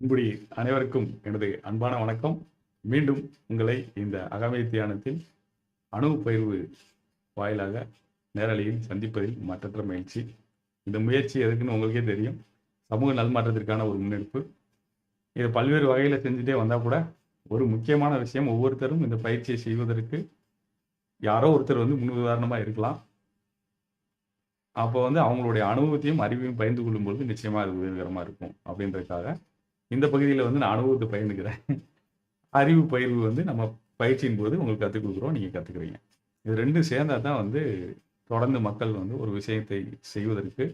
அன்புடி அனைவருக்கும் எனது அன்பான வணக்கம். மீண்டும் உங்களை இந்த அகமை தியானத்தில் அணு பயிர்வு வாயிலாக நேரலையில் சந்திப்பதில் மற்றற்ற முயற்சி. இந்த முயற்சி எதுக்குன்னு உங்களுக்கே தெரியும். சமூக நல்மாற்றத்திற்கான ஒரு முன்னெடுப்பு. இதை பல்வேறு வகையில் செஞ்சுட்டே வந்தால் கூட ஒரு முக்கியமான விஷயம் ஒவ்வொருத்தரும் இந்த பயிற்சியை செய்வதற்கு யாரோ ஒருத்தர் வந்து முன் உதாரணமாக இருக்கலாம். அப்போ வந்து அவங்களுடைய அனுபவத்தையும் அறிவையும் பகிர்ந்து கொள்ளும்பொழுது நிச்சயமாக அது உதவிகரமாக இருக்கும் அப்படின்றதுக்காக இந்த பகுதியில் வந்து நான் அனுபவத்தை பயந்துக்கிறேன் அறிவு பயிர்வு வந்து நம்ம பயிற்சியின் போது உங்களுக்கு கற்றுக் கொடுக்குறோம் நீங்கள் கற்றுக்குறீங்க இது ரெண்டும் சேர்ந்தா தான் வந்து தொடர்ந்து மக்கள் வந்து ஒரு விஷயத்தை செய்வதற்கு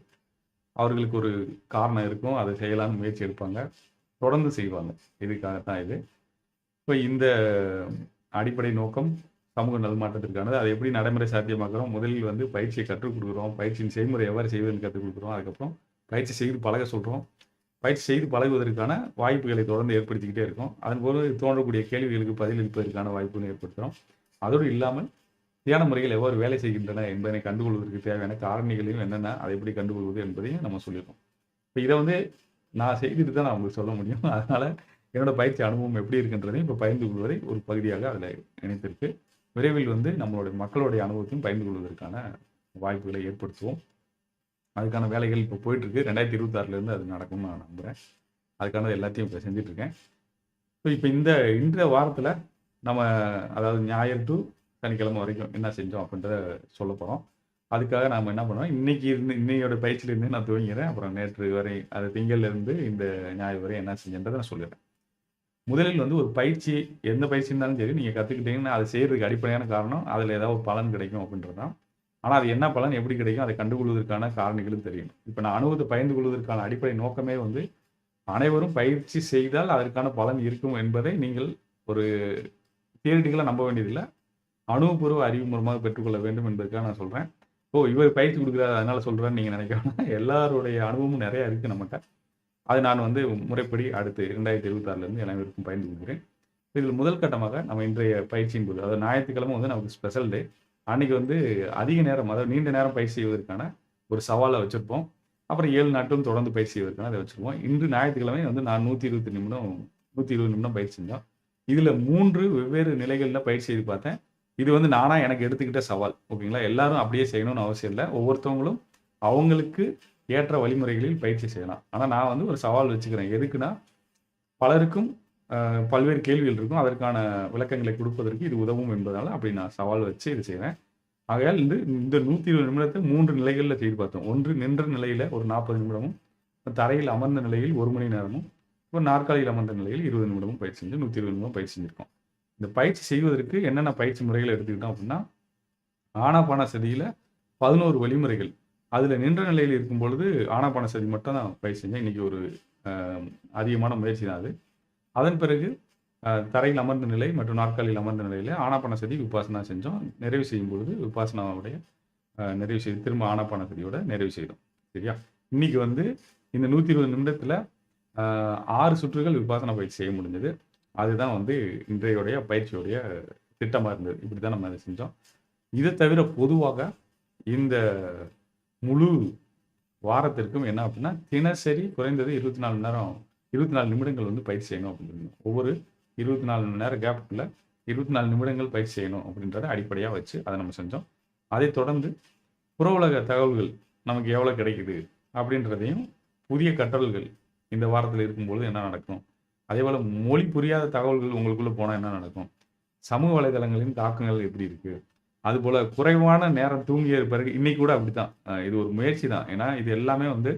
அவர்களுக்கு ஒரு காரணம் இருக்கும். அதை செய்யலாம்னு முயற்சி எடுப்பாங்க. தொடர்ந்து செய்வாங்க. இதுக்காகத்தான் இது. இப்போ இந்த அடிப்படை நோக்கம் சமூக நல்மாற்றத்திற்கானது அதை எப்படி நடைமுறை சாத்தியமாக்குறோம்? முதலில் வந்து பயிற்சியை கற்றுக் கொடுக்குறோம். பயிற்சியின் செய்முறை எவ்வாறு செய்வதுன்னு கற்றுக் கொடுக்குறோம். அதுக்கப்புறம் பயிற்சி செய்து பழக சொல்கிறோம் பயிற்சி செய்து பழகுவதற்கான வாய்ப்புகளை தொடர்ந்து ஏற்படுத்திக்கிட்டே இருக்கும். அதன் போது தோன்றக்கூடிய கேள்விகளுக்கு பதிலளிப்பதற்கான வாய்ப்புகளை ஏற்படுத்துகிறோம். அதோடு இல்லாமல் தியான முறைகள் எவ்வாறு வேலை செய்கின்றன என்பதனை கண்டுகொள்வதற்கு தேவையான காரணிகளையும் என்னென்ன அதை எப்படி கண்டுகொள்வது என்பதையும் நம்ம சொல்லியிருக்கோம். இப்போ இதை வந்து நான் செய்துட்டு தான் நான் உங்களுக்கு சொல்ல முடியும். அதனால் என்னோட பயிற்சி அனுபவம் எப்படி இருக்குன்றதையும் இப்போ பகிர்ந்து கொள்வதை ஒரு பகுதியாக அதில் இணைத்திருக்கு. விரைவில் வந்து நம்மளுடைய மக்களுடைய அனுபவத்தையும் பகிர்ந்து கொள்வதற்கான வாய்ப்புகளை ஏற்படுத்துவோம். அதுக்கான வேலைகள் இப்போ போயிட்டுருக்கு. ரெண்டாயிரத்தி இருபத்தாறுலேருந்து அது நடக்கும்னு நான் நம்புகிறேன் அதுக்கான எல்லாத்தையும் இப்போ செஞ்சிட்ருக்கேன் ஸோ இப்போ இந்த இந்த வாரத்தில் நம்ம அதாவது ஞாயிறு டு சனிக்கிழமை வரைக்கும் என்ன செஞ்சோம் அப்படின்றத சொல்ல போகிறோம் அதுக்காக நாம் என்ன பண்ணுவோம்? இன்னைக்கு இருந்து இன்னையோட பயிற்சியிலேருந்து நான் துவங்கிறேன் அப்புறம் நேற்று வரை அது திங்கள்லேருந்து இந்த ஞாயிறு வரை என்ன செஞ்சன்றதை நான் சொல்லிடுறேன். முதலில் வந்து ஒரு பயிற்சி எந்த பயிற்சி இருந்தாலும் சரி நீங்கள் கற்றுக்கிட்டீங்கன்னா அதை செய்கிறதுக்கு அடிப்படையான காரணம் அதில் ஏதாவது ஒரு பலன் கிடைக்கும் அப்படின்றது தான் ஆனால் அது என்ன பலன் எப்படி கிடைக்கும் அதை கண்டுகொள்வதற்கான காரணிகளும் தெரியும். இப்போ நான் அணுவத்தை பயந்து கொள்வதற்கான அடிப்படை நோக்கமே வந்து அனைவரும் பயிற்சி செய்தால் அதற்கான பலன் இருக்கும் என்பதை நீங்கள் ஒரு தியரிட்டிக்கலாக நம்ப வேண்டியதில்லை. அணுபூர்வ அறிவு மூலமாக பெற்றுக்கொள்ள வேண்டும் என்பதற்காக நான் சொல்கிறேன் ஓ இவர் பயிற்சி கொடுக்குறாரு அதனால சொல்கிறேன்னு நீங்கள் நினைக்காம எல்லாருடைய அனுபவமும் நிறையா இருக்குது நம்மகிட்ட. அது நான் வந்து முறைப்படி அடுத்து ரெண்டாயிரத்தி இருபத்தாறுலேருந்து எல்லாருக்கும் பயந்து கொடுக்குறேன் இதில் முதல் கட்டமாக நம்ம இன்றைய பயிற்சியின் போது அதாவது ஞாயிற்றுக்கிழமை வந்து நமக்கு ஸ்பெஷல் டே அன்னைக்கு வந்து அதிக நேரம் அதாவது நீண்ட நேரம் பயிர் செய்வதற்கான ஒரு சவாலை வச்சுருப்போம். அப்புறம் ஏழு நாட்டும் தொடர்ந்து பயிற்சி செய்வதற்கான அதை வச்சுருப்போம். இன்று ஞாயிற்றுக்கிழமை வந்து நான் நூற்றி இருபத்தி நிமிடம் நூற்றி இருபது நிமிடம் பயிற்சி செஞ்சோம். இதில் மூன்று வெவ்வேறு நிலைகளில் பயிற்சி செய்து பார்த்தேன். இது வந்து நானாக எனக்கு எடுத்துக்கிட்ட சவால் ஓகேங்களா? எல்லாரும் அப்படியே செய்யணும்னு அவசியம் இல்லை. ஒவ்வொருத்தவங்களும் அவங்களுக்கு ஏற்ற வழிமுறைகளில் பயிற்சி செய்யலாம். ஆனால் நான் வந்து ஒரு சவால் வச்சுக்கிறேன். எதுக்குன்னா பலருக்கும் பல்வேறு கேள்விகள் இருக்கும். அதற்கான விளக்கங்களை கொடுப்பதற்கு இது உதவும் என்பதால் அப்படி நான் சவால் வச்சு இது செய்கிறேன் ஆகையால் இந்த இந்த நூற்றி இருபது நிமிடத்தை மூன்று நிலைகளில் செய்து பார்த்தோம். ஒன்று நின்ற நிலையில் ஒரு நாற்பது நிமிடமும் தரையில் அமர்ந்த நிலையில் ஒரு மணி நேரமும் இப்போ நாற்காலியில் அமர்ந்த நிலையில் இருபது நிமிடமும் பயிற்சி செஞ்சு நூற்றி இருபது நிமிடம் பயிற்சி செஞ்சுருக்கோம். இந்த பயிற்சி செய்வதற்கு என்னென்ன பயிற்சி முறைகளை எடுத்துக்கிட்டோம் அப்படின்னா ஆனாபான சதியில் பதினோரு வழிமுறைகள். அதில் நின்ற நிலையில் இருக்கும் பொழுது ஆனாபான சதி மட்டும் தான் பயிற்சி செஞ்சேன். இன்றைக்கி ஒரு அதிகமான முயற்சி தான் அது. அதன் பிறகு தரையில் அமர்ந்த நிலை மற்றும் நாற்காலியில் அமர்ந்த நிலையில் ஆனாப்பான சதி விபாசனா செஞ்சோம். நிறைவு செய்யும் பொழுது விபாசனாவுடைய நிறைவு செய்து திரும்ப ஆனாப்பான சதியோட நிறைவு செய்தோம். சரியா? இன்னைக்கு வந்து இந்த நூற்றி இருபது நிமிடத்தில் ஆறு சுற்றுகள் விபாசனா பயிற்சி செய்ய முடிஞ்சது. அதுதான் வந்து இன்றையுடைய பயிற்சியுடைய திட்டமாக இருந்தது. இப்படி தான் நம்ம அதை செஞ்சோம். இதை தவிர பொதுவாக இந்த முழு வாரத்திற்கும் என்ன அப்படின்னா தினசரி குறைந்தது இருபத்தி நாலு மணி நேரம் இருபத்தி நாலு நிமிடங்கள் வந்து பயிற்சி செய்யணும் அப்படின்னு ஒவ்வொரு இருபத்தி நாலு மணி நேரம் கேப்புக்குள்ள இருபத்தி நாலு நிமிடங்கள் பயிற்சி செய்யணும் அப்படின்றத அடிப்படையாக வச்சு அதை நம்ம செஞ்சோம். அதை தொடர்ந்து புற உலக தகவல்கள் நமக்கு எவ்வளோ கிடைக்குது அப்படின்றதையும் புதிய கற்றல்கள் இந்த வாரத்தில் இருக்கும்பொழுது என்ன நடக்கும்? அதே போல் மொழி புரியாத தகவல்கள் உங்களுக்குள்ளே போனால் என்ன நடக்கும்? சமூக வலைதளங்களின் தாக்கங்கள் எப்படி இருக்குது அதுபோல் குறைவான நேரம் தூங்கிய பிறகு இன்னைக்கு கூட அப்படி தான் இது ஒரு முயற்சி தான். ஏன்னா இது எல்லாமே வந்து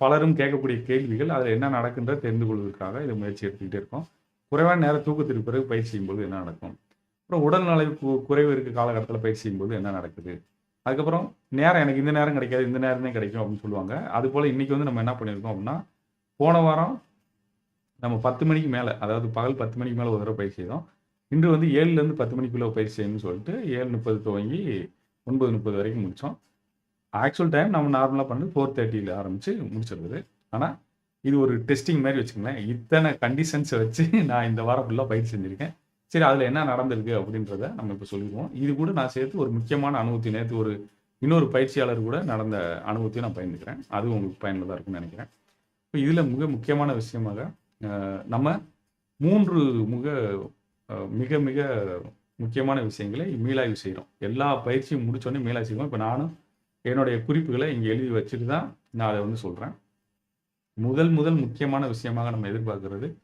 பலரும் கேட்கக்கூடிய கேள்விகள் அதில் என்ன நடக்குன்ற தெரிந்து கொள்வதற்காக இதை முயற்சி எடுத்துக்கிட்டே இருக்கோம். குறைவான நேரம் தூக்கத்திற்கு பிறகு பயிற்சி செய்யும்போது என்ன நடக்கும்? அப்புறம் உடல்நலை குறைவு இருக்க காலகட்டத்தில் பயிற்சி செய்யும்போது என்ன நடக்குது? அதுக்கப்புறம் நேரம் எனக்கு இந்த நேரம் கிடைக்காது இந்த நேரம் தான் கிடைக்கும் அப்படின்னு சொல்லுவாங்க. அது போல் இன்றைக்கி வந்து நம்ம என்ன பண்ணியிருக்கோம் அப்படின்னா போன வாரம் நம்ம பத்து மணிக்கு மேலே அதாவது பகல் பத்து மணிக்கு மேலே ஒரு தடவை பயிற்சி செய்தோம். இன்று வந்து ஏழுலேருந்து பத்து மணிக்குள்ளே பயிற்சி செய்யணும்னு சொல்லிட்டு ஏழு முப்பது துவங்கி ஒன்பது முப்பது வரைக்கும் முடித்தோம் ஆக்சுவல் டைம் நம்ம நார்மலாக பண்ணி ஃபோர் தேர்ட்டியில் ஆரம்பித்து முடிச்சிருக்குது. ஆனால் இது ஒரு டெஸ்டிங் மாதிரி வச்சுக்கோங்களேன். இத்தனை கண்டிஷன்ஸை வச்சு நான் இந்த வாரம் ஃபுல்லாக பயிற்சி செஞ்சுருக்கேன். சரி அதில் என்ன நடந்திருக்கு அப்படின்றத நம்ம இப்போ சொல்லிடுவோம். இது கூட நான் சேர்த்து ஒரு முக்கியமான அனுபவத்தை நேற்று ஒரு இன்னொரு பயிற்சியாளர் கூட நடந்த அனுபவத்தையும் நான் பயந்துக்கிறேன் அதுவும் உங்களுக்கு பயனுள்ளதாக இருக்கும்னு நினைக்கிறேன். இப்போ இதில் மிக முக்கியமான விஷயமாக நம்ம மூன்று முக மிக மிக முக்கியமான விஷயங்களை மீளாய்வு செய்கிறோம் எல்லா பயிற்சியும் முடித்தோடனே மீளாய்வு செய்வோம். இப்போ நானும் என்னுடைய குறிப்புகளை இங்கே எழுதி வச்சுட்டு தான் நான் அதை வந்து சொல்கிறேன் முதல் முதல் முக்கியமான விஷயமாக நம்ம எதிர்பார்க்கறது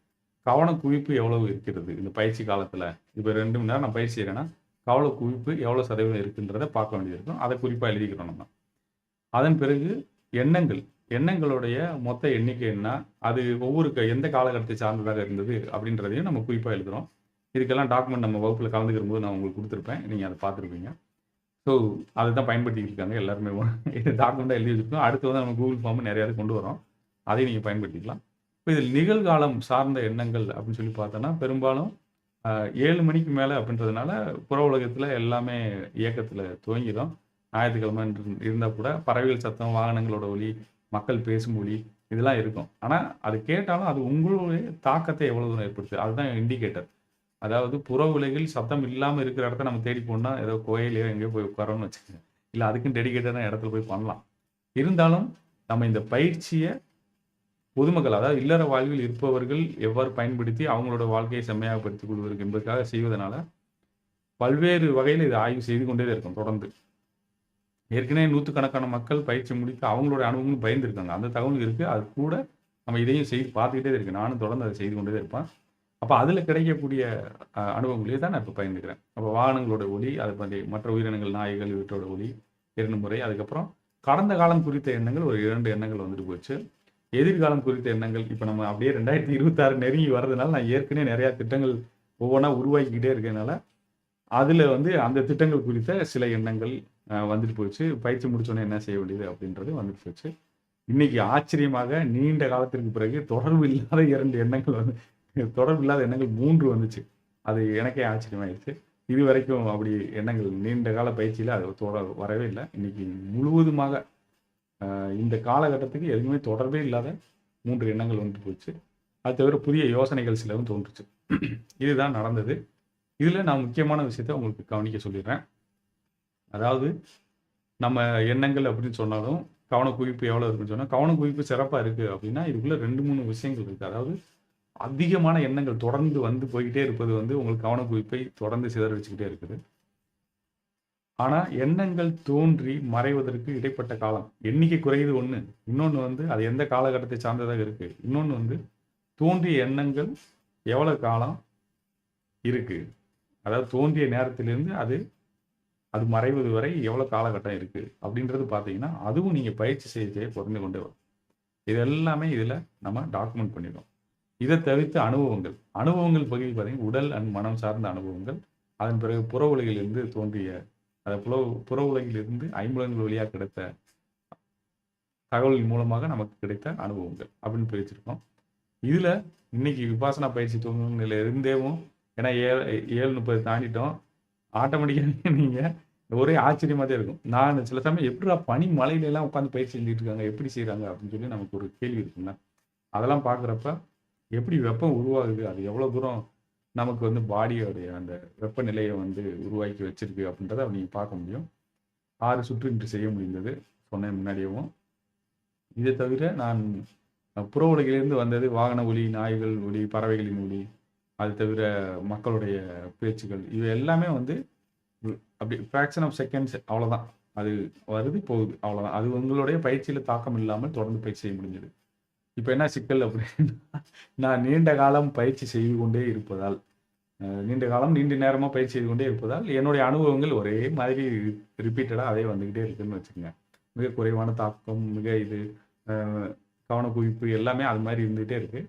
கவன குவிப்பு எவ்வளவு இருக்கிறது? இந்த பயிற்சி காலத்தில் இப்போ ரெண்டு மணி நேரம் நான் பயிற்சி செய்கிறேன்னா கவன குவிப்பு எவ்வளோ சதவீதம் இருக்குன்றதை பார்க்க வேண்டியது இருக்கும். அதை குறிப்பாக எழுதிக்கிறோம் நம்ம. அதன் பிறகு எண்ணங்கள். எண்ணங்களுடைய மொத்த எண்ணிக்கை என்ன? அது ஒவ்வொரு க- எந்த காலகட்டத்தை சார்ந்ததாக இருந்தது அப்படின்றதையும் நம்ம குறிப்பாக எழுதுகிறோம் இதுக்கெல்லாம் டாக்குமெண்ட் நம்ம வகுப்பில் கலந்துக்கிற போது நான் உங்களுக்கு கொடுத்துருப்பேன். நீங்கள் அதை பார்த்துருப்பீங்க. ஸோ அதை தான் பயன்படுத்திட்டு இருக்காங்க எல்லாருமே. டாக்குமெண்ட்டாக எழுதி வச்சுருக்கோம். அடுத்து வந்து நம்ம கூகுள் ஃபார்ம் நிறையா கொண்டு வரோம். அதையும் நீங்கள் பயன்படுத்திக்கலாம். இப்போ இதில் நிகழ்காலம் சார்ந்த எண்ணங்கள் அப்படின்னு சொல்லி பார்த்தோன்னா பெரும்பாலும் ஏழு மணிக்கு மேலே அப்படின்றதுனால புற உலகத்தில் எல்லாமே இயக்கத்தில் துவங்கிடும் ஞாயிற்றுக்கிழமை இருந்தால் கூட பறவைகள் சத்தம் வாகனங்களோட ஒளி மக்கள் பேசும் ஒளி இதெல்லாம் இருக்கும். ஆனால் அது கேட்டாலும் அது உங்களுடைய தாக்கத்தை எவ்வளோ தூரம் ஏற்படுத்துது? அதுதான் இண்டிகேட்டர் அதாவது புற உலகில் சத்தம் இல்லாமல் இருக்கிற இடத்த நம்ம தேடி போனால் ஏதோ கோயிலையோ எங்கேயோ போய் உட்காரோன்னு வச்சுக்கோங்க. இல்லை அதுக்கும் டெடிகேட்டடான இடத்துல போய் பண்ணலாம். இருந்தாலும் நம்ம இந்த பயிற்சியை பொதுமக்கள் அதாவது இல்லற வாழ்வில் இருப்பவர்கள் எவ்வாறு பயன்படுத்தி அவங்களோட வாழ்க்கையை செம்மையாகப்படுத்திக் கொள்வதற்கு என்பதற்காக செய்வதனால பல்வேறு வகையில் இதை ஆய்வு செய்து கொண்டே இருக்கும் தொடர்ந்து. ஏற்கனவே நூற்றுக்கணக்கான மக்கள் பயிற்சி முடித்து அவங்களோட அனுபவங்களும் பயந்துருக்காங்க. அந்த தகவல் இருக்குது அது கூட நம்ம இதையும் செய்து பார்த்துக்கிட்டே இருக்கு. நானும் தொடர்ந்து அதை செய்து கொண்டே தான் இருப்பேன். அப்போ அதில் கிடைக்கக்கூடிய அஹ், அனுபவங்களே தான் நான் இப்போ பயந்துக்கிறேன் அப்போ வாகனங்களோட ஒளி அது பற்றி மற்ற உயிரினங்கள் நாய்கள் இவற்றோட ஒளி இரண்டு முறை அதுக்கப்புறம் கடந்த காலம் குறித்த எண்ணங்கள் ஒரு இரண்டு எண்ணங்கள் வந்துட்டு போச்சு. எதிர்காலம் குறித்த எண்ணங்கள் இப்போ நம்ம அப்படியே ரெண்டாயிரத்தி இருபத்தாறு நெருங்கி வர்றதுனால நான் ஏற்கனவே நிறையா திட்டங்கள் ஒவ்வொன்றா உருவாக்கிக்கிட்டே இருக்கிறதுனால அதில் வந்து அந்த திட்டங்கள் குறித்த சில எண்ணங்கள் வந்துட்டு போச்சு. பயிற்சி முடிச்சோன்னே என்ன செய்ய வேண்டியது அப்படின்றது வந்துட்டு போச்சு. இன்னைக்கு ஆச்சரியமாக நீண்ட காலத்திற்கு பிறகு தொடர்பு இல்லாத இரண்டு எண்ணங்கள் வந்து தொடர்பு இல்லாத எண்ணங்கள் மூன்று வந்துச்சு. அது எனக்கே ஆச்சரியமாயிருச்சு இது வரைக்கும் அப்படி எண்ணங்கள் நீண்ட கால பயிற்சியில் அது தொடர் வரவே இல்லை. இன்னைக்கு முழுவதுமாக இந்த காலகட்டத்துக்கு எதுவுமே தொடர்பே இல்லாத மூன்று எண்ணங்கள் வந்துட்டு போச்சு. அது தவிர புதிய யோசனைகள் சிலவும் தோன்றுச்சு. இதுதான் நடந்தது. இதில் நான் முக்கியமான விஷயத்த உங்களுக்கு கவனிக்க சொல்லிடுறேன். அதாவது நம்ம எண்ணங்கள் அப்படின்னு சொன்னாலும் கவனக்குவிப்பு எவ்வளோ இருக்குன்னு சொன்னால் கவனக்குவிப்பு சிறப்பாக இருக்குது அப்படின்னா இதுக்குள்ளே ரெண்டு மூணு விஷயங்கள் இருக்குது அதாவது அதிகமான எண்ணங்கள் தொடர்ந்து வந்து போய்கிட்டே இருப்பது வந்து உங்களுக்கு கவனக்குவிப்பை தொடர்ந்து சிதறடிச்சுக்கிட்டே இருக்குது. ஆனால் எண்ணங்கள் தோன்றி மறைவதற்கு இடைப்பட்ட காலம். எண்ணிக்கை குறையுது ஒன்று இன்னொன்று வந்து அது எந்த காலகட்டத்தை சார்ந்ததாக இருக்குது இன்னொன்று வந்து தோன்றிய எண்ணங்கள் எவ்வளோ காலம் இருக்குது அதாவது தோன்றிய நேரத்திலிருந்து அது அது மறைவது வரை எவ்வளோ காலகட்டம் இருக்குது அப்படின்றது பார்த்தீங்கன்னா அதுவும் நீங்கள் பயிற்சி செய்ய செய்ய குறைந்து கொண்டே வரும். இது எல்லாமே இதில் நம்ம டாக்குமெண்ட் பண்ணிடுவோம் இதை தவிர்த்து அனுபவங்கள். அனுபவங்கள் பகுதி பார்த்தீங்கன்னா உடல் அண்ட் மனம் சார்ந்த அனுபவங்கள் அதன் பிறகு புற உலகிலிருந்து தோன்றிய அந்த புல புற உலகிலிருந்து ஐம்புலன்கள் வழியாக கிடைத்த தகவலின் மூலமாக நமக்கு கிடைத்த அனுபவங்கள் அப்படின்னு பிரிச்சிருக்கோம். இதில் இன்னைக்கு விபாசனா பயிற்சி தூங்குநிலையில இருந்தேவும் ஏன்னா ஏழு ஏழு முப்பது தாண்டிட்டோம். ஆட்டோமேட்டிக்காக நீங்கள் ஒரே ஆச்சரியமாக தான் இருக்கும். நான் சில சமயம் எப்படிடா பனி மலையில எல்லாம் உட்காந்து பயிற்சி செஞ்சுட்டு இருக்காங்க எப்படி செய்கிறாங்க அப்படின்னு சொல்லி நமக்கு ஒரு கேள்வி இருக்குங்க அதெல்லாம் பார்க்குறப்ப எப்படி வெப்பம் உருவாகுது? அது எவ்வளோ தூரம் நமக்கு வந்து பாடியோடைய அந்த வெப்பநிலையை வந்து உருவாக்கி வச்சிருக்கு அப்படின்றத நீங்கள் பார்க்க முடியும். ஆறு சுற்று இன்று செய்ய முடிந்தது சொன்னேன் முன்னாடியவும். இதை தவிர நான் புற உலகிலிருந்து வந்தது வாகன ஒலி நாய்கள் ஒலி பறவைகளின் ஒலி அது தவிர மக்களுடைய பேச்சுகள் இவை எல்லாமே வந்து அப்படி ஃப்ராக்ஷன் ஆஃப் செகண்ட்ஸ் அவ்வளோதான் அது வருது போகுது அவ்வளோதான் அது உங்களுடைய பயிற்சியில் தாக்கம் இல்லாமல் தொடர்ந்து பயிற்சி செய்ய முடிஞ்சது. இப்போ என்ன சிக்கல் அப்படின்னா நான் நீண்ட காலம் பயிற்சி செய்து கொண்டே இருப்பதால் நீண்ட காலம் நீண்ட நேரமாக பயிற்சி செய்து கொண்டே இருப்பதால் என்னுடைய அனுபவங்கள் ஒரே மாதிரி ரிப்பீட்டடாக அதே வந்துக்கிட்டே இருக்குன்னு வச்சுக்கோங்க. மிக குறைவான தாக்கம் மிக இது கவனக்குவிப்பு எல்லாமே அது மாதிரி இருந்துகிட்டே இருக்குது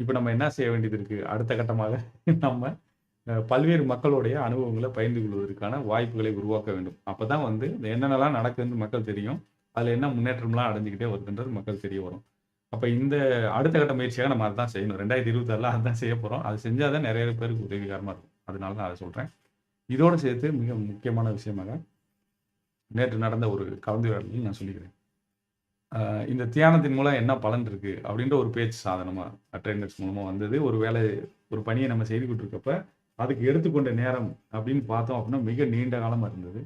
இப்போ நம்ம என்ன செய்ய வேண்டியது இருக்குது அடுத்த கட்டமாக நம்ம பல்வேறு மக்களுடைய அனுபவங்களை பகிர்ந்து கொள்வதற்கான வாய்ப்புகளை உருவாக்க வேண்டும். அப்போ தான் வந்து என்னென்னலாம் நடக்குதுன்னு மக்கள் தெரியும். அதில் என்ன முன்னேற்றம்லாம் அடைஞ்சிக்கிட்டே வருதுன்றது மக்கள் தெரிய வரும். அப்போ இந்த அடுத்த கட்ட முயற்சியாக நம்ம அதுதான் செய்யணும். ரெண்டாயிரத்தி இருபத்தாறுல அதுதான் செய்ய போகிறோம் அது செஞ்சால் தான் நிறைய பேருக்கு உதவிகரமாக இருக்கும். அதனால தான் அதை சொல்கிறேன் இதோடு சேர்த்து மிக முக்கியமான விஷயமாக நேற்று நடந்த ஒரு கலந்துரையாடலையும் நான் சொல்லிக்கிறேன். இந்த தியானத்தின் மூலம் என்ன பலன் இருக்குது அப்படின்ற ஒரு பேச்சு சாதனமாக ட்ரெயினர்ஸ் மூலமாக வந்தது. ஒரு வேலை ஒரு பணியை நம்ம செய்துக்கிட்டு இருக்கப்ப அதுக்கு எடுத்துக்கொண்ட நேரம் அப்படின்னு பார்த்தோம் அப்படின்னா மிக நீண்ட காலமாக இருந்தது.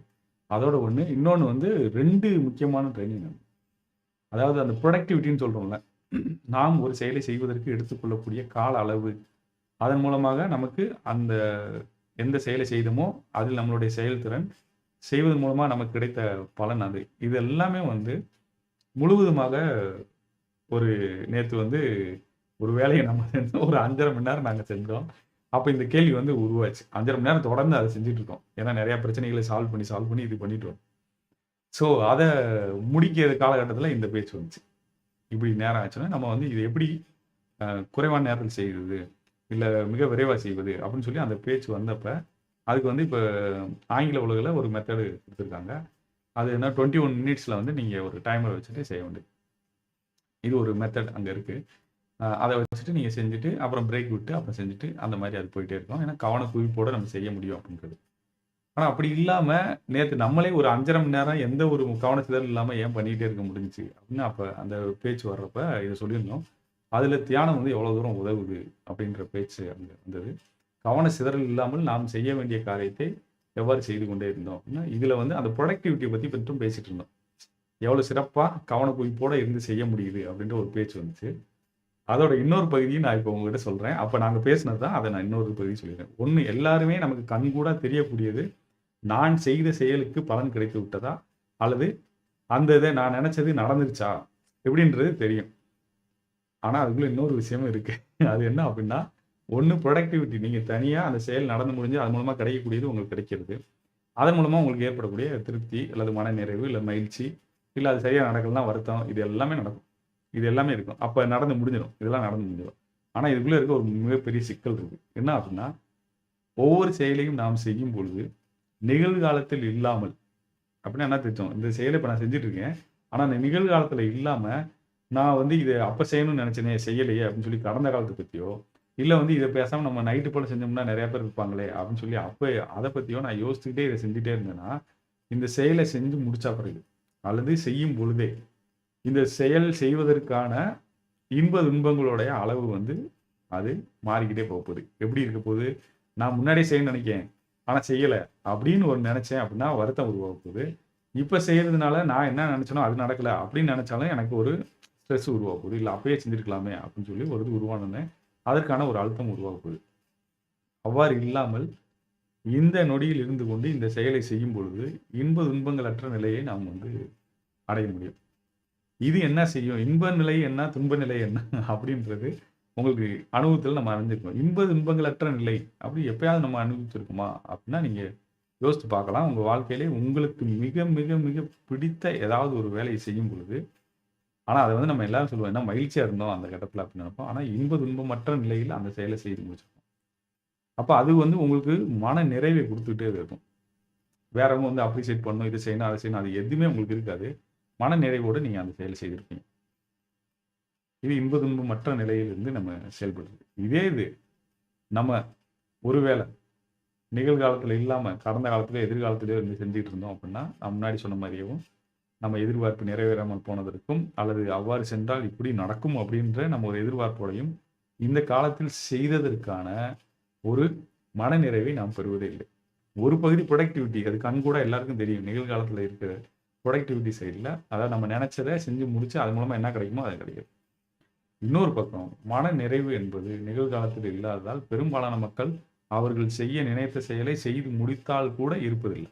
அதோட ஒன்று இன்னொன்று வந்து ரெண்டு முக்கியமான ட்ரைனிங் அதாவது அந்த ப்ரொடக்டிவிட்டின்னு சொல்கிறோம்ல நாம் ஒரு செயலை செய்வதற்கு எடுத்துக்கொள்ளக்கூடிய கால அளவு. அதன் மூலமாக நமக்கு அந்த எந்த செயலை செய்தோமோ அதில் நம்மளுடைய செயல்திறன் செய்வதன் மூலமாக நமக்கு கிடைத்த பலன் அது. இது எல்லாமே வந்து முழுவதுமாக ஒரு நேற்று வந்து ஒரு வேலையை நம்ம செஞ்சோம். ஒரு அஞ்சரை மணி நேரம் நாங்கள் செஞ்சோம். அப்போ இந்த கேள்வி வந்து உருவாச்சு. அஞ்சரை மணி நேரம் தொடர்ந்து அதை செஞ்சுட்டு இருக்கோம். ஏன்னா நிறையா பிரச்சனைகளை சால்வ் பண்ணி சால்வ் பண்ணி இது பண்ணிட்டு வரும் ஸோ அதை முடிக்கிற காலகட்டத்தில் இந்த பேச்சு வந்துச்சு. இப்படி நேரம் ஆச்சுன்னா நம்ம வந்து இது எப்படி குறைவான நேரத்தில் செய்வது இல்லை மிக விரைவாக செய்வது அப்படின்னு சொல்லி அந்த பேச்சு வந்தப்போ அதுக்கு வந்து இப்போ ஆங்கில உலகில் ஒரு மெத்தடு கொடுத்துருக்காங்க. அது என்ன டுவெண்ட்டி ஒன் மினிட்ஸில் வந்து நீங்கள் ஒரு டைமர் வச்சுட்டு செய்ய வேண்டியது இது ஒரு மெத்தட் அங்கே இருக்குது அதை வச்சுட்டு நீங்கள் செஞ்சுட்டு அப்புறம் பிரேக் விட்டு அப்புறம் செஞ்சுட்டு அந்த மாதிரி அது போயிட்டே இருக்கும். ஏன்னா கவன குவிப்போடு நம்ம செய்ய முடியும் அப்படின்றது. ஆனால் அப்படி இல்லாமல் நேற்று நம்மளே ஒரு அஞ்சரை மணி நேரம் எந்த ஒரு கவனச்சிதறல் இல்லாமல் ஏன் பண்ணிக்கிட்டே இருக்க முடிஞ்சுச்சு அப்படின்னு அப்போ அந்த பேச்சு வர்றப்ப இதை சொல்லியிருந்தோம். அதில் தியானம் வந்து எவ்வளோ தூரம் உதவுது அப்படின்ற பேச்சு அங்கே வந்தது. கவன சிதறல் இல்லாமல் நாம் செய்ய வேண்டிய காரியத்தை எவ்வாறு செய்து கொண்டே இருந்தோம் அப்படின்னா இதில் வந்து அந்த ப்ரொடக்டிவிட்டியை பற்றி மட்டும் பேசிகிட்டு இருந்தோம். எவ்வளோ சிறப்பாக கவனக்குவிப்போட இருந்து செய்ய முடியுது அப்படின்ற ஒரு பேச்சு வந்துச்சு. அதோட இன்னொரு பகுதியும் நான் இப்போ உங்ககிட்ட சொல்கிறேன் அப்போ நாங்கள் பேசினது தான் அதை நான் இன்னொரு பகுதி சொல்லிடுறேன். ஒன்று எல்லாருமே நமக்கு கண்கூடாக தெரியக்கூடியது நான் செய்த செயலுக்கு பலன் கிடைத்து விட்டதா? அல்லது அந்த இதை நான் நினைச்சது நடந்துருச்சா? எப்படின்றது தெரியும். ஆனால் அதுக்குள்ள இன்னொரு விஷயமும் இருக்கு. அது என்ன அப்படின்னா ஒன்று ப்ரொடக்டிவிட்டி நீங்கள் தனியாக அந்த செயல் நடந்து முடிஞ்சு அது மூலமாக கிடைக்கக்கூடியது உங்களுக்கு கிடைக்கிறது. அதன் மூலமாக உங்களுக்கு ஏற்படக்கூடிய திருப்தி அல்லது மன நிறைவு இல்லை மகிழ்ச்சி இல்லை அது சரியாக நடக்கலாம் வருத்தம். இது எல்லாமே நடக்கும். இது எல்லாமே இருக்கும். அப்போ நடந்து முடிஞ்சிடும். இதெல்லாம் நடந்து முடிஞ்சிடும். ஆனால் இதுக்குள்ளே இருக்க ஒரு மிகப்பெரிய சிக்கல் இருக்கு. என்ன அப்படின்னா ஒவ்வொரு செயலையும் நாம் செய்யும் பொழுது நிகழ்காலத்தில் இல்லாமல். அப்படின்னு என்ன தெரிஞ்சோம் இந்த செயலை இப்போ நான் செஞ்சுட்டு இருக்கேன் ஆனால் அந்த நிகழ்காலத்தில் இல்லாமல் நான் வந்து இதை அப்போ செய்யணும்னு நினச்சேனே செய்யலையே அப்படின்னு சொல்லி கடந்த காலத்தை பற்றியோ இல்லை வந்து இதை பேசாமல் நம்ம நைட்டு போல் செஞ்சோம்னா நிறையா பேர் இருப்பாங்களே அப்படின்னு சொல்லி அப்போ அதை பற்றியோ நான் யோசிச்சுக்கிட்டே இதை செஞ்சுட்டே இருந்தேன்னா இந்த செயலை செஞ்சு முடிச்சா பிறகு அல்லது செய்யும் பொழுதே இந்த செயல் செய்வதற்கான இன்ப துன்பங்களுடைய அளவு வந்து அது மாறிக்கிட்டே போக போகுது. எப்படி இருக்க போகுது? நான் முன்னாடியே செய்யணும்னு நினைக்கேன். ஆனால் செய்யலை. அப்படின்னு ஒரு நினச்சேன் அப்படின்னா வருத்தம் உருவாக்குது இப்போ செய்கிறதுனால நான் என்ன நினச்சனோ அது நடக்கலை அப்படின்னு நினச்சாலும் எனக்கு ஒரு ஸ்ட்ரெஸ் உருவாக்குது இல்லை அப்பயே செஞ்சுருக்கலாமே அப்படின்னு சொல்லி ஒரு இது உருவானோன்னே அதற்கான ஒரு அழுத்தம் உருவாக்குது அவ்வாறு இல்லாமல் இந்த நொடியில் இருந்து கொண்டு இந்த செயலை செய்யும் பொழுது இன்ப துன்பங்களற்ற நிலையை நாம் வந்து அடைய முடியும். இது என்ன செய்யும்? இன்ப நிலை என்ன? துன்ப நிலை என்ன? அப்படின்றது உங்களுக்கு அனுபவத்தில் நம்ம அறிஞ்சிருக்கோம் இன்ப துன்பங்களற்ற நிலை அப்படி எப்பயாவது நம்ம அனுபவிச்சிருக்கோமா அப்படின்னா நீங்கள் யோசித்து பார்க்கலாம். உங்கள் வாழ்க்கையிலே உங்களுக்கு மிக மிக மிக பிடித்த ஏதாவது ஒரு வேலையை செய்யும் பொழுது ஆனால் அதை வந்து நம்ம எல்லாரும் சொல்லுவோம் என்ன மகிழ்ச்சியாக இருந்தோம் அந்த கட்டத்தில் அப்படின்னு நினைப்போம். ஆனால் இன்ப துன்பமற்ற நிலையில் அந்த செயலை செய்து முடிச்சிருக்கோம். அப்போ அது வந்து உங்களுக்கு மன நிறைவை கொடுத்துட்டே இருக்கும். வேறவங்க வந்து அப்ரிசியேட் பண்ணணும் இது செய்யணும் அதை செய்யணும் அது எதுவுமே உங்களுக்கு இருக்காது. மன நிறைவோடு நீங்கள் அந்த செயலை செய்திருப்பீங்க. இது இன்ப துன்பமற்ற நிலையிலிருந்து நம்ம செயல்படுது. இதே இது நம்ம ஒருவேளை நிகழ்காலத்தில் இல்லாமல் கடந்த காலத்துல எதிர்காலத்திலேயே இருந்து செஞ்சுட்டு இருந்தோம் அப்படின்னா நான் முன்னாடி சொன்ன மாதிரியவும் நம்ம எதிர்பார்ப்பு நிறைவேறாமல் போனதற்கும் அல்லது அவ்வாறு சென்றால் இப்படி நடக்கும் அப்படின்ற நம்ம ஒரு எதிர்பார்ப்போடையும் இந்த காலத்தில் செய்ததற்கான ஒரு மனநிறைவை நாம் பெறுவதே இல்லை. ஒரு பகுதி ப்ரொடக்டிவிட்டி அது கண் கூட எல்லாருக்கும் தெரியும். நிகழ்காலத்தில் இருக்கிற ப்ரொடக்டிவிட்டி சைடில் அதாவது நம்ம நினைச்சதை செஞ்சு முடிச்சு அது மூலமாக என்ன கிடைக்குமோ அது கிடைக்கும் இன்னொரு பக்கம் மன நிறைவு என்பது நிகழ்காலத்தில் இல்லாததால் பெரும்பாலான மக்கள் அவர்கள் செய்ய நினைத்த செயலை செய்து முடித்தால் கூட இருப்பதில்லை.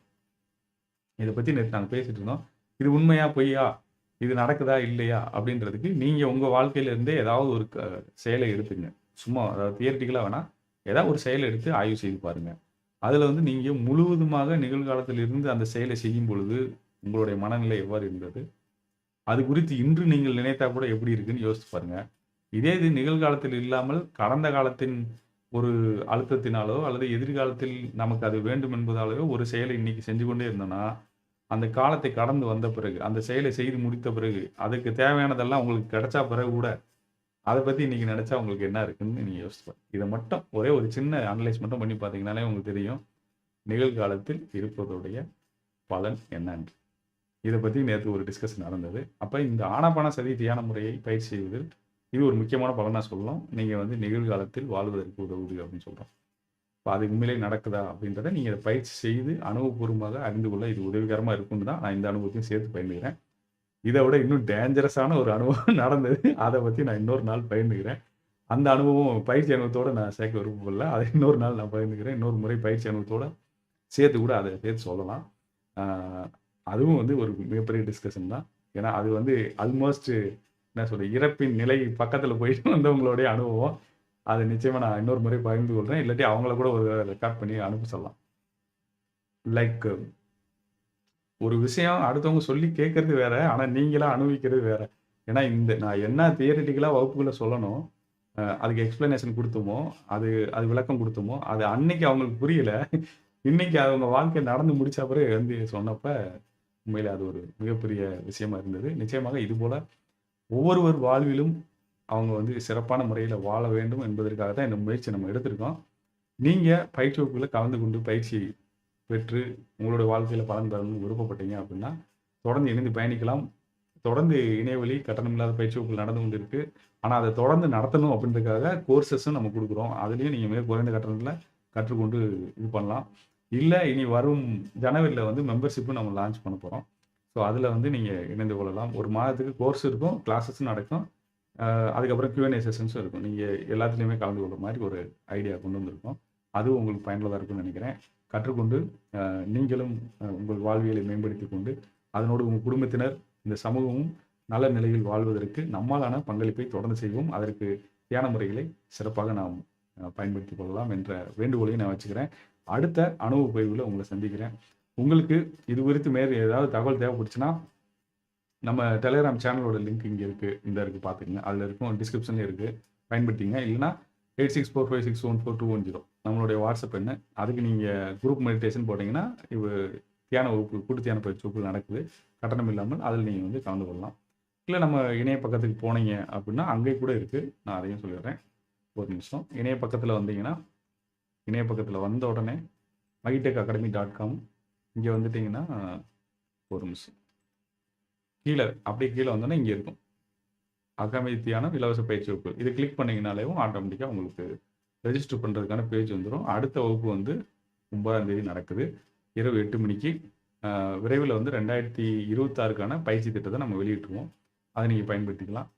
இதை பத்தி நேற்று நாங்கள் பேசிட்டு இருந்தோம். இது உண்மையா பொய்யா? இது நடக்குதா இல்லையா? அப்படின்றதுக்கு நீங்க உங்க வாழ்க்கையில இருந்தே ஏதாவது ஒரு க- செயலை எடுத்துங்க. சும்மா அதாவது தியரிட்டிக்கலா வேணா ஏதாவது ஒரு செயலை எடுத்து ஆய்வு செய்து பாருங்க. அதுல வந்து நீங்க முழுவதுமாக நிகழ்காலத்தில் இருந்து அந்த செயலை செய்யும் பொழுது உங்களுடைய மனநிலை எவ்வாறு இருந்தது? அது குறித்து இன்று நீங்கள் நினைத்தா கூட எப்படி இருக்குன்னு யோசிச்சு பாருங்க. இதே இது நிகழ்காலத்தில் இல்லாமல் கடந்த காலத்தின் ஒரு அழுத்தத்தினாலோ அல்லது எதிர்காலத்தில் நமக்கு அது வேண்டும் என்பதாலோ ஒரு செயலை இன்னைக்கு செஞ்சு கொண்டே இருந்தோம்னா அந்த காலத்தை கடந்து வந்த பிறகு அந்த செயலை செய்து முடித்த பிறகு அதுக்கு தேவையானதெல்லாம் உங்களுக்கு கிடைச்சா பிறகு கூட அதை பத்தி இன்னைக்கு நினைச்சா உங்களுக்கு என்ன இருக்குன்னு நீங்க யோசிச்சு இதை மட்டும் ஒரே ஒரு சின்ன அனலைஸ் மட்டும் பண்ணி பார்த்தீங்கனாலே உங்களுக்கு தெரியும். நிகழ்காலத்தில் இருப்பதுடைய பலன் என்னன்னு. இதை பற்றி நேற்று ஒரு டிஸ்கஷன் நடந்தது. அப்போ இந்த ஆனாபான சதி தியான முறையை பயிற்சி செய்வதில் இது ஒரு முக்கியமான பலனாக சொல்லலாம். நீங்கள் வந்து நிகழ்காலத்தில் வாழ்வதற்கு உதவுது அப்படின்னு சொல்கிறோம் இப்போ அது உண்மையிலே நடக்குதா அப்படின்றத நீங்கள் இதை பயிற்சி செய்து அனுபவபூர்வமாக அறிந்து கொள்ள இது உதவிகரமாக இருக்கும்னு தான் நான் இந்த அனுபவத்தையும் சேர்த்து பயந்துக்கிறேன். இதை விட இன்னும் டேஞ்சரஸான ஒரு அனுபவம் நடந்தது. அதை பற்றி நான் இன்னொரு நாள் பயந்துக்கிறேன். அந்த அனுபவம் பயிற்சி அனுபவத்தோடு நான் சேர்க்க விருப்பப்படல அதை இன்னொரு நாள் நான் பகிர்ந்துக்கிறேன் இன்னொரு முறை பயிற்சி அனுபவத்தோடு சேர்த்து கூட அதை சேர்த்து சொல்லலாம். அதுவும் வந்து ஒரு மிகப்பெரிய டிஸ்கஷன் தான். ஏன்னா அது வந்து ஆல்மோஸ்ட் என்ன சொல்ற இறப்பின் நிலை பக்கத்தில் போயிட்டு வந்தவங்களுடைய அனுபவம். அதை நிச்சயமாக நான் இன்னொரு முறை பகிர்ந்து கொள்கிறேன் இல்லாட்டி அவங்கள கூட ஒரு ரெக்கார்ட் பண்ணி அனுப்ப சொல்லலாம். லைக் ஒரு விஷயம் அடுத்தவங்க சொல்லி கேட்கறது வேற ஆனால் நீங்களாம் அனுபவிக்கிறது வேற. ஏன்னா இந்த நான் என்ன தியரிட்டிக்கலாக வகுப்புகளை சொல்லணும் அதுக்கு எக்ஸ்பிளனேஷன் கொடுத்தோமோ அது அது விளக்கம் கொடுத்தோமோ அது அன்னைக்கு அவங்களுக்கு புரியல. இன்னைக்கு அவங்க வாழ்க்கை நடந்து முடிச்ச பிறகு வந்து சொன்னப்ப உண்மையில அது ஒரு மிகப்பெரிய விஷயமா இருந்தது. நிச்சயமாக இது போல ஒவ்வொருவர் வாழ்விலும் அவங்க வந்து சிறப்பான முறையில் வாழ வேண்டும் என்பதற்காக தான் இந்த முயற்சி நம்ம எடுத்திருக்கோம். நீங்கள் பயிற்சி வகுப்புகளில் கலந்து கொண்டு பயிற்சி பெற்று உங்களுடைய வாழ்க்கையில் பலன் பெறணும்னு விருப்பப்பட்டீங்க அப்படின்னா தொடர்ந்து இணைந்து பயணிக்கலாம். தொடர்ந்து இணையவழி கட்டணம் இல்லாத பயிற்சி வகுப்புகள் நடந்து கொண்டு இருக்கு ஆனால் அதை தொடர்ந்து நடத்தணும் அப்படின்றதுக்காக கோர்சஸும் நம்ம கொடுக்குறோம். அதுலேயும் நீங்கள் மிக குறைந்த கட்டணத்தில் கற்றுக்கொண்டு இது பண்ணலாம். இல்லை இனி வரும் ஜனவரியில் வந்து மெம்பர்ஷிப்பும் நம்ம லான்ச் பண்ண போகிறோம் ஸோ அதில் வந்து நீங்கள் இணைந்து கொள்ளலாம். ஒரு மாதத்துக்கு கோர்ஸ் இருக்கும் கிளாஸஸும் நடக்கும். அதுக்கப்புறம் கியூஎன்ஏ செஷன்ஸும் இருக்கும். நீங்கள் எல்லாத்துலேயுமே கலந்து கொள்ள மாதிரி ஒரு ஐடியா கொண்டு வந்திருக்கோம். அதுவும் உங்களுக்கு பயனுள்ளதாக இருக்கும்னு நினைக்கிறேன். கற்றுக்கொண்டு நீங்களும் உங்கள் வாழ்வியலை மேம்படுத்தி கொண்டு அதனோடு உங்கள் குடும்பத்தினர் இந்த சமூகமும் நல்ல நிலையில் வாழ்வதற்கு நம்மாலான பங்களிப்பை தொடர்ந்து செய்வோம். அதற்கு தியான முறைகளை சிறப்பாக நாம் பயன்படுத்திக் கொள்ளலாம் என்ற வேண்டுகோளையும் நான் வச்சுக்கிறேன். அடுத்த அனுபவ பயிர்வில் உங்களை சந்திக்கிறேன். உங்களுக்கு இது குறித்து மேலே ஏதாவது தகவல் தேவைப்படுச்சுன்னா நம்ம டெலிகிராம் சேனலோட லிங்க் இங்கே இருக்குது இந்த இருக்குது பார்த்துக்கங்க அதில் இருக்கும். டிஸ்கிரிப்ஷன்லேயே இருக்குது பயன்படுத்திங்க இல்லைனா eight six four five six one four two one zero நம்மளுடைய வாட்ஸ்அப் என்ன அதுக்கு நீங்கள் குரூப் மெடிடேஷன் போட்டிங்கன்னா இவ தியான வகுப்பு கூட்டு தியான பயிற்சி வகுப்பு நடக்குது. கட்டணம் இல்லாமல் அதில் நீங்கள் வந்து கலந்து கொள்ளலாம். இல்லை நம்ம இணைய பக்கத்துக்கு போனீங்க அப்படின்னா அங்கே கூட இருக்குது நான் அதையும் சொல்லிடுறேன். ஒரு நிமிஷம். இணைய பக்கத்தில் வந்தீங்கன்னா இணைய பக்கத்தில் வந்த உடனே மகிடெக் அகாடமி டாட் காம் இங்கே வந்துட்டிங்கன்னா ஒரு நிமிஷம் கீழே அப்படியே கீழே வந்தோன்னா இங்கே இருக்கும். அகமைத்தியான இலவச பயிற்சி வகுப்பு. இது கிளிக் பண்ணிங்கனாலேயும் ஆட்டோமேட்டிக்காக உங்களுக்கு ரெஜிஸ்டர் பண்ணுறதுக்கான பேஜ் வந்துடும் அடுத்த வகுப்பு வந்து ஒன்பதாம் தேதி நடக்குது. இரவு எட்டு மணிக்கு விரைவில் வந்து ரெண்டாயிரத்தி இருபத்தாறுக்கான பயிற்சி திட்டத்தை நம்ம வெளியிட்டுருவோம். அதை நீங்கள் பயன்படுத்திக்கலாம்.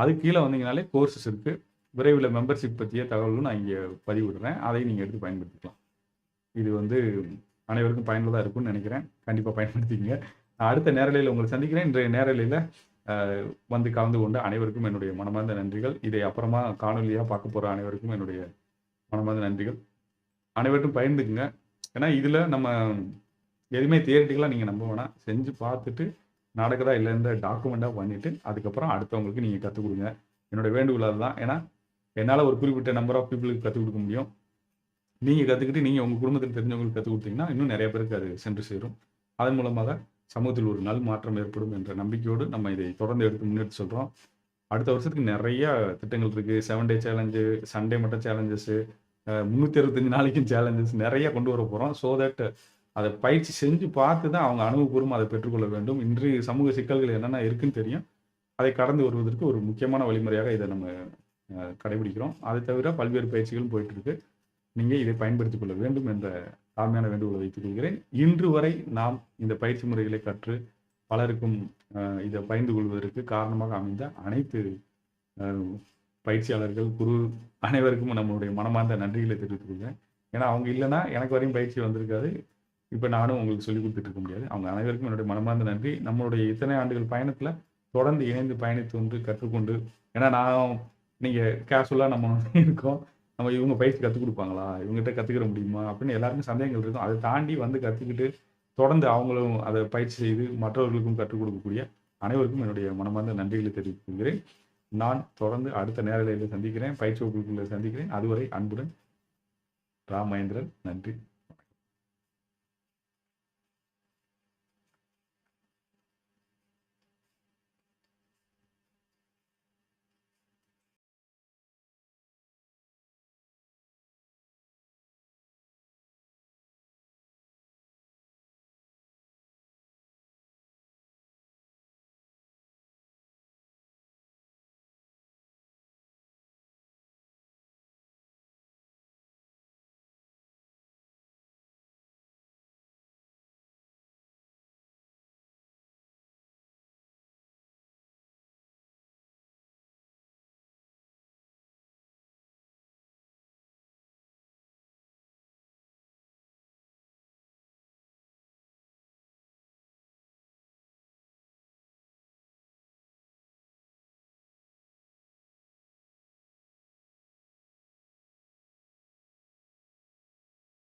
அது கீழே வந்தீங்கனாலே கோர்சஸ் இருக்குது விரைவில் மெம்பர்ஷிப் பற்றிய தகவலும் நான் இங்கே பதிவிடுறேன். அதையும் நீங்கள் எடுத்து பயன்படுத்திக்கலாம். இது வந்து அனைவருக்கும் பயனுள்ளதாக இருக்கும்னு நினைக்கிறேன். கண்டிப்பாக பயன்படுத்திக்கங்க. அடுத்த நேரலையில் உங்களை சந்திக்கிறேன். இன்றைய நேரலையில் வந்து கலந்து கொண்டு அனைவருக்கும் என்னுடைய மனமார்ந்த நன்றிகள். இதை அப்புறமா காணொலியாக பார்க்க போகிற அனைவருக்கும் என்னுடைய மனமார்ந்த நன்றிகள். அனைவருக்கும் பயந்துக்குங்க. ஏன்னா இதில் நம்ம எதுவுமே தியரிட்டிக்கலாக நீங்கள் நம்ப வேணாம். செஞ்சு பார்த்துட்டு நடக்குதா இல்லைன்ற டாக்குமெண்ட்டாக பண்ணிவிட்டு அதுக்கப்புறம் அடுத்தவங்களுக்கு நீங்கள் கற்றுக் கொடுங்க. என்னோடய வேண்டுகோள் அதுதான். ஏன்னா என்னால் ஒரு குறிப்பிட்ட நம்பர் ஆஃப் பீப்புளுக்கு கற்றுக் கொடுக்க முடியும். நீங்கள் கற்றுக்கிட்டு நீங்கள் உங்கள் குடும்பத்தில் தெரிஞ்சவங்களுக்கு கற்றுக் கொடுத்தீங்கன்னா இன்னும் நிறைய பேருக்கு அது சென்று சேரும். அதன் மூலமாக சமூகத்தில் ஒரு நல் மாற்றம் ஏற்படும் என்ற நம்பிக்கையோடு நம்ம இதை தொடர்ந்து எடுத்து முன்னெடுத்து சொல்கிறோம் அடுத்த வருஷத்துக்கு நிறைய திட்டங்கள் இருக்குது செவன் டே சேலஞ்சு சண்டே மட்டும் சேலஞ்சஸ்ஸு முந்நூற்றி அறுபத்தஞ்சு நாளைக்கும் சேலஞ்சஸ் நிறைய கொண்டு வர போகிறோம் ஸோ தட் அதை பயிற்சி செஞ்சு பார்த்து தான் அவங்க அனுபவபூர்வம் அதை பெற்றுக்கொள்ள வேண்டும். இன்று சமூக சிக்கல்கள் என்னென்ன இருக்குன்னு தெரியும். அதை கடந்து வருவதற்கு ஒரு முக்கியமான வழிமுறையாக இதை நம்ம கடைபிடிக்கிறோம். அதை தவிர பல்வேறு பயிற்சிகளும் போயிட்டு இருக்கு நீங்கள் இதை பயன்படுத்திக் கொள்ள வேண்டும் என்ற தாழ்மையான வேண்டுகோளை வைத்துக் கொள்கிறேன். இன்று வரை நாம் இந்த பயிற்சி முறைகளை கற்று பலருக்கும் இதை பயந்து கொள்வதற்கு காரணமாக அமைந்த அனைத்து பயிற்சியாளர்கள் குரு அனைவருக்கும் நம்மளுடைய மனமார்ந்த நன்றிகளை தெரிவித்துக் கொள்கிறேன். ஏன்னா அவங்க இல்லைன்னா எனக்கு வரையும் பயிற்சி வந்திருக்காது. இப்போ நானும் உங்களுக்கு சொல்லிக் கொடுத்துட்டு இருக்க முடியாது. அவங்க அனைவருக்கும் என்னுடைய மனமார்ந்த நன்றி. நம்மளுடைய இத்தனை ஆண்டுகள் பயணத்தில் தொடர்ந்து இணைந்து பயணித்து வந்து கற்றுக்கொண்டு ஏன்னா நான் நீங்கள் கேஷுவலாக நம்ம இருக்கோம். நம்ம இவங்க பயிற்சி கற்றுக் கொடுப்பாங்களா? இவங்ககிட்ட கற்றுக்கிற முடியுமா? அப்படின்னு எல்லாருக்கும் சந்தேகங்கள் இருக்கும். அதை தாண்டி வந்து கற்றுக்கிட்டு தொடர்ந்து அவங்களும் அதை பயிற்சி செய்து மற்றவர்களுக்கும் கற்றுக் கொடுக்கக்கூடிய அனைவருக்கும் என்னுடைய மனமார்ந்த நன்றிகளை தெரிவித்துக் கொள்கிறேன். நான் தொடர்ந்து அடுத்த நேரலையில் சந்திக்கிறேன். பயிற்சி வகுப்புகளில் சந்திக்கிறேன். அதுவரை அன்புடன் ராமேந்திரன். நன்றி.